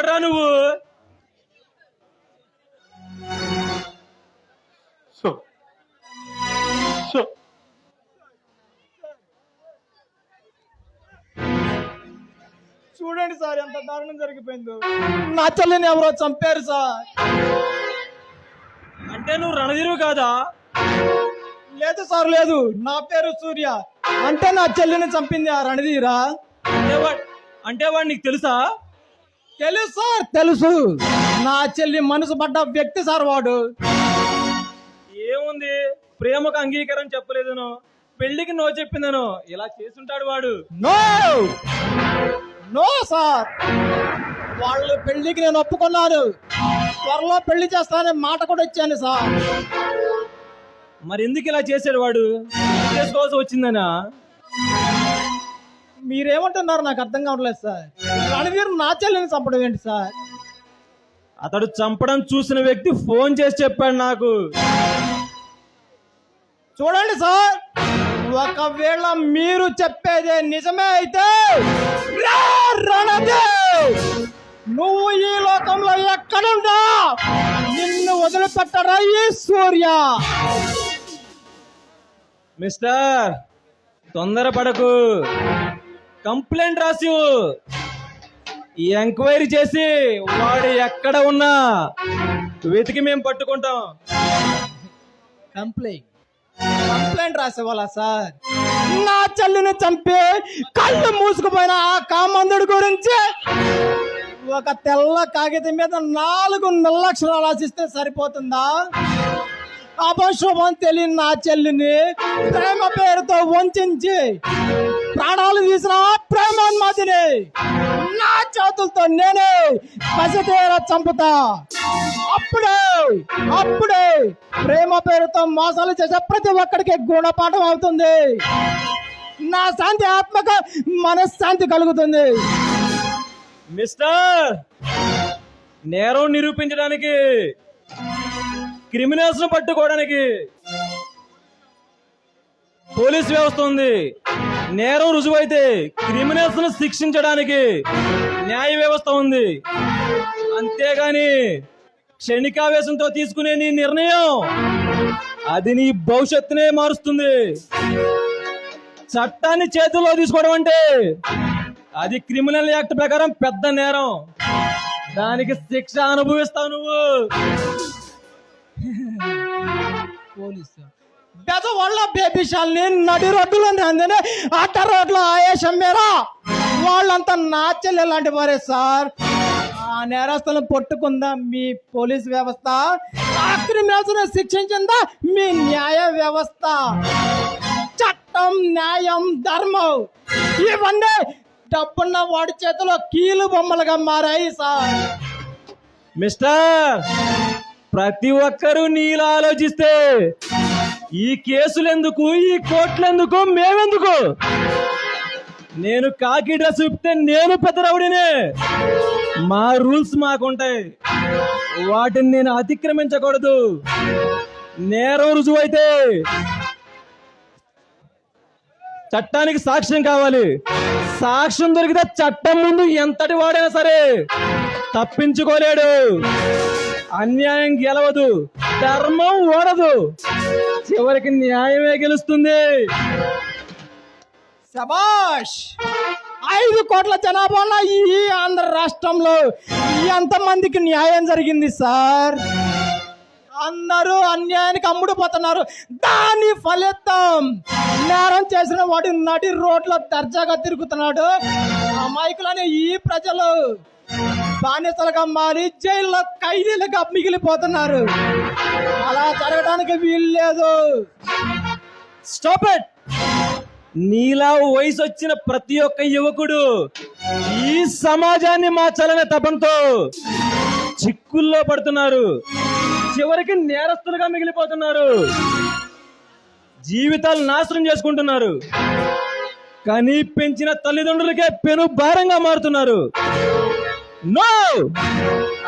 ఎవడ్రా నువ్వు? So so. చూడండి సార్ ఎంత దారుణం జరిగిపోయిందో. నా చెల్లిని ఎవరో చంపారు సార్. అంటే నువ్వు రణధీరువు కాదా? లేదు సార్ లేదు. నా పేరు సూర్య. అంటే నా చెల్లిని చంపింది ఆ రణధీరా? అంటే వాడు అంటే వాడు నీకు తెలుసా? తెలుసు. సార్ తెలుసు. నా చెల్లి మనసు పడ్డ వ్యక్తి సార్ వాడు. ఏముంది? ప్రేమకు అంగీకారం చెప్పలేదను. పెళ్ళికి నో చెప్పిందను. ఇలా చేసుంటాడు వాడు. నో! No sir. వాళ్ళ పెళ్ళికి నేను ఒప్పుకున్నాను త్వరలో పెళ్ళి చేస్తానని మాట కూడా ఇచ్చాను సార్. మరి ఎందుకు ఇలా చేశాడు వాడు? చేసుకోవాల్సి వచ్చిందనా? మీరేమంటున్నారు? నాకు అర్థం కావట్లేదు సార్. రణవీర్ నా చెల్లిని చంపడం ఏంటి సార్? అతడు చంపడం చూసిన వ్యక్తి ఫోన్ చేసి చెప్పాడు నాకు. చూడండి సార్. ఒకవేళ మీరు చెప్పేదే నిజమే అయితే రణదేవ్! నువ్వు ఈ లోకంలో ఎక్కడుందా నిన్ను వదిలిపెట్టరా ఈ సూర్య! మిస్టర్ తొందరపడకు. కంప్లైంట్ రాసి ఎంక్వైరీ చేసి వాడు ఎక్కడ ఉన్నా వెతికి మేము పట్టుకుంటాం. కంప్లైంట్. కంప్లైంట్ రాసేవాళ్ళ సార్? నా చెల్లిని చంపి కళ్ళు మూసుకుపోయిన ఆ కామందుడి గురించి ఒక తెల్ల కాగితం మీద నాలుగు నిర్లక్షణాలు రాసిస్తే సరిపోతుందా? అపశుభం తెలియని నా చెల్లిని ప్రేమ పేరుతో వంచి ప్రాణాలు తీసిన ఆ ప్రేమోన్మాదిని నా చేతులతో నేనే పసితేర చంపుతా. అప్పుడే అప్పుడే ప్రేమ పేరుతో మోసాలు చేసే ప్రతి ఒక్కడికి గుణపాఠం అవుతుంది. నా శాంతి ఆత్మక మనశ్శాంతి కలుగుతుంది. మిస్టర్ నేరం నిరూపించడానికి క్రిమినల్స్ పట్టుకోవడానికి పోలీస్ వ్యవస్థ ఉంది. నేరం రుజువైతే క్రిమినల్స్ను శిక్షించడానికి న్యాయ వ్యవస్థ ఉంది. అంతేగాని క్షణికావేశంతో తీసుకునే నీ నిర్ణయం అది నీ భవిష్యత్తునే మారుస్తుంది. చట్టాన్ని చేతుల్లో తీసుకోవడం అంటే అది క్రిమినల్ యాక్ట్ ప్రకారం పెద్ద నేరం. దానికి శిక్ష అనుభవిస్తావు నువ్వు. పోలీసు గత వాళ్ళ నడి రోడ్డులో అందనే అట్ట రోడ్లో ఆయేషం మేరా? వాళ్ళంతా నాచెల్లి లాంటి వారే సార్. ఆ నేరస్తులను పట్టుకుందా మీ పోలీస్ వ్యవస్థ? ఆ శిక్షించిందా మీ న్యాయ వ్యవస్థ? చట్టం న్యాయం ధర్మం ఇవన్నీ డబ్బున్న వాడి చేతిలో కీలు బొమ్మలుగా మారాయి సార్. మిస్టర్ ప్రతి ఒక్కరూ నీలా ఆలోచిస్తే ఈ కేసులెందుకు? ఈ కోట్లెందుకు మేమెందుకు? నేను కాకి డ్రెస్ విప్తే నేను పెద్ద రౌడినే. మా రూల్స్ మాకుంటాయి. వాటిని నేను అతిక్రమించకూడదు. నేరం రుజువైతే చట్టానికి సాక్ష్యం కావాలి. సాక్ష్యం దొరికితే చట్టం ముందు ఎంతటి వాడైనా సరే తప్పించుకోలేడు. అన్యాయం గెలవదు. ధర్మం ఓడదు. చివరికి న్యాయమే గెలుస్తుంది. శబాష్ ఐదు కోట్ల జనాభా ఉన్న ఈ ఆంధ్ర రాష్ట్రంలో ఎంత మందికి న్యాయం జరిగింది సార్? అందరూ అన్యాయానికి అమ్ముడుపోతున్నారు దాని ఫలితం నేరం చేసిన వాడి నటి రోడ్ల దర్జాగా తిరుగుతున్నాడు. అమాయకులని ఈ ప్రజలు. బానిసలుగా మారి జైల్లో ఖైదీలుగా మిగిలిపోతున్నారు. అలా జరగడానికి వీలు లేదు స్టాప్ ఇట్ నీలా వయసు వచ్చిన ప్రతి ఒక్క యువకుడు ఈ సమాజాన్ని మార్చాలనే తపంతో చిక్కుల్లో పడుతున్నారు. చివరికి నేరస్తులుగా మిగిలిపోతున్నారు. జీవితాలు నాశనం చేసుకుంటున్నారు. కానీ పెంచిన తల్లిదండ్రులకే పెను భారంగా మారుతున్నారు. నో!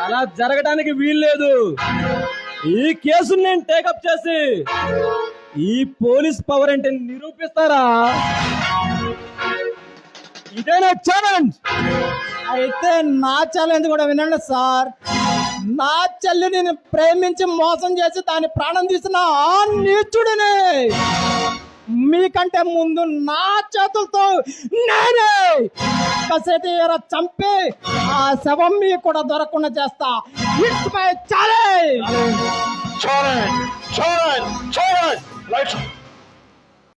అలా జరగడానికి వీల్లేదు. ఈ కేసుని నేను టేకప్ చేసి ఈ పోలీస్ పవర్ అంటే నిరూపిస్తారా? ఇదేనా ఛాలెంజ్ అయితే నా ఛాలెంజ్ కూడా వినండి సార్. నా చెల్లిని ప్రేమించి మోసం చేసి దాని ప్రాణం తీసిన ఆ నీచుడిని మీకంటే ముందు నా చేతులతో నేనే కసేటి చంపి ఆ శవం మీకు కూడా దొరకకుండా చేస్తా it's my challenge Challenge! Challenge! Challenge!